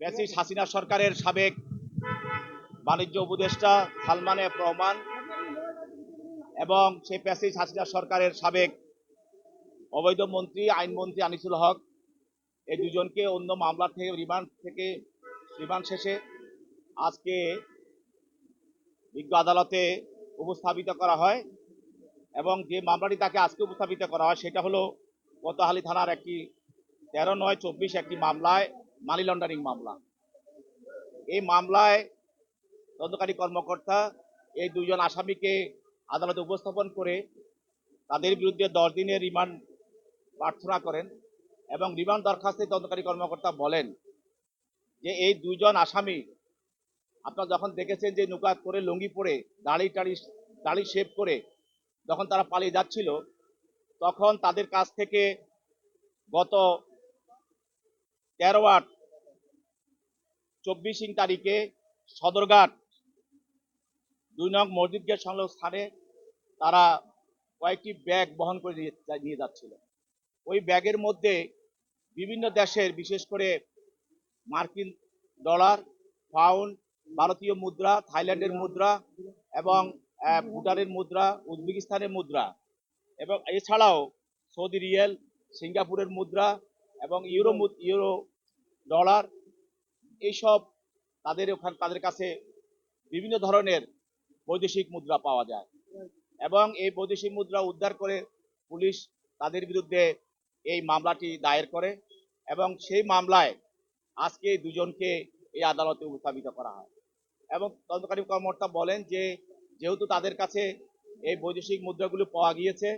প্যাসিস হাসিনা সরকারের সাবেক বাণিজ্য উপদেষ্টা সালমান এফ রহমান এবং সেই প্যাসিস হাসিনা সরকারের সাবেক অবৈধ মন্ত্রী, আইনমন্ত্রী আনিসুল হক, এই দুজনকে অন্য মামলা থেকে রিমান্ড থেকে রিমান্ড শেষে আজকে বিজ্ঞ আদালতে উপস্থাপিত করা হয় এবং যে মামলাটি তাকে আজকে উপস্থাপিত করা হয় সেটা হলো কোতোহালি থানার একটি তেরো নয় চব্বিশ একটি মামলায় মানি লন্ডারিং মামলা। এই মামলায় তদন্তকারী কর্মকর্তা এই দুজন আসামিকে আদালতে উপস্থাপন করে তাদের বিরুদ্ধে দশ দিনের রিমান্ড প্রার্থনা করেন এবং রিমান্ড দরখাস্তে তদন্তকারী কর্মকর্তা বলেন যে এই দুজন আসামি, আপনারা যখন দেখেছেন যে নৌকা করে লুঙ্গি পরে, দাড়ি টাড়ি, দাড়ি শেভ করে যখন তারা পালিয়ে যাচ্ছিল, তখন তাদের কাছ থেকে গত তেরো আট। চব্বিশ তারিখে সদরঘাট। দুই নং মসজিদ গেট সংলগ্ন স্থানে তারা কয়েকটি ব্যাগ বহন করে নিয়ে যাচ্ছিল। ওই ব্যাগের মধ্যে বিভিন্ন দেশের, বিশেষ করে মার্কিন ডলার, পাউন্ড, ভারতীয় মুদ্রা, থাইল্যান্ডের মুদ্রা এবং ভুটানের মুদ্রা, উজবেকিস্তানের মুদ্রা এবং এছাড়াও সৌদি রিয়েল, সিঙ্গাপুরের মুদ্রা এবং ইউরো ইউরো ডলার, এইসব তাদের ওখান, তাদের কাছে বিভিন্ন ধরনের বৈদেশিক মুদ্রা পাওয়া যায়। এবং এই বৈদেশিক মুদ্রা উদ্ধার করে পুলিশ তাদের বিরুদ্ধে এই মামলাটি দায়ের করে এবং সেই মামলায় আজকে দুজনকে এই আদালতে উপস্থাপিত করা হয়। এবং তদন্তকারী কর্মকর্তা বলেন যে, যেহেতু তাদের কাছে এই বৈদেশিক মুদ্রাগুলো পাওয়া গিয়েছে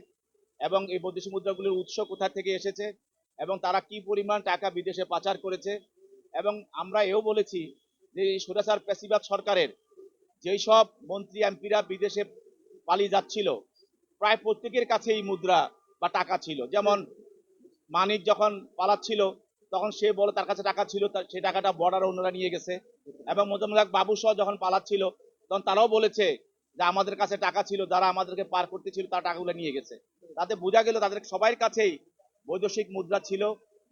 এবং এই বৈদেশিক মুদ্রাগুলোর উৎস কোথা থেকে এসেছে এবং তারা কি পরিমাণ টাকা বিদেশে পাচার করেছে এবং আমরা এও বলেছি যে এই সুরাচার পেশিবাদ সরকারের যেই সব মন্ত্রী এমপিরা বিদেশে পালিয়ে যাচ্ছিল, প্রায় প্রত্যেকের কাছে এই মুদ্রা বা টাকা ছিল। যেমন মানিক যখন পালাচ্ছিল, তখন সে বলে তার কাছে টাকা ছিল সেই টাকাটা বর্ডার অন্যরা নিয়ে গেছে। এবং মোজাম্মদ বাবু সহ যখন পালাচ্ছিল, তখন তারাও বলেছে যে আমাদের কাছে টাকা ছিল, যারা আমাদেরকে পার করতে ছিল, তারা টাকাগুলো নিয়ে গেছে। তাতে বোঝা গেল তাদের সবার কাছেই বৈদেশিক মুদ্রা ছিল,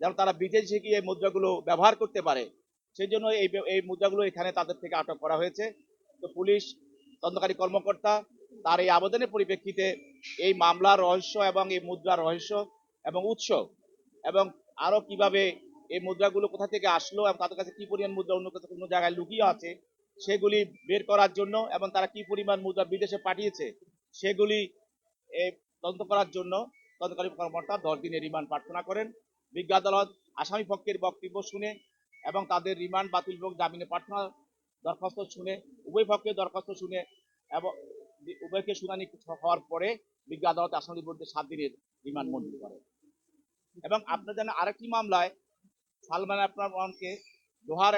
যেন তারা বিদেশে গিয়ে মুদ্রাগুলো ব্যবহার করতে পারে। সেই জন্য এই এই মুদ্রাগুলো এখানে তাদের থেকে আটক করা হয়েছে। তো পুলিশ, তদন্তকারী কর্মকর্তা, তার এই আবেদনের পরিপ্রেক্ষিতে এই মামলার রহস্য এবং এই মুদ্রার রহস্য এবং উৎস এবং আরও কীভাবে এই মুদ্রাগুলো কোথা থেকে আসলো এবং তাদের কাছে কি পরিমাণ মুদ্রা, অন্য কোথাও কোনো জায়গায় লুকিয়ে আছে, সেগুলি বের করার জন্য এবং তারা কি পরিমাণ মুদ্রা বিদেশে পাঠিয়েছে, সেগুলি তদন্ত করার জন্য তদন্তকারী কর্মকর্তা দশ দিনের রিমান্ড প্রার্থনা করেন। বিজ্ঞ আদালত আসামি পক্ষের বক্তব্য শুনে এবং তাদের রিমান্ড বাতিল এবং জামিনে প্রার্থনা দরখাস্ত শুনে, উভয় পক্ষের দরখাস্ত শুনে এবং উভয়কে শুনানি হওয়ার পরে বিজ্ঞ আদালত আসামির বিরুদ্ধে সাত দিনের রিমান্ড মঞ্জুর করে। এবং আপনার জানেন আরেকটি মামলায় সালমান আপনার দোহার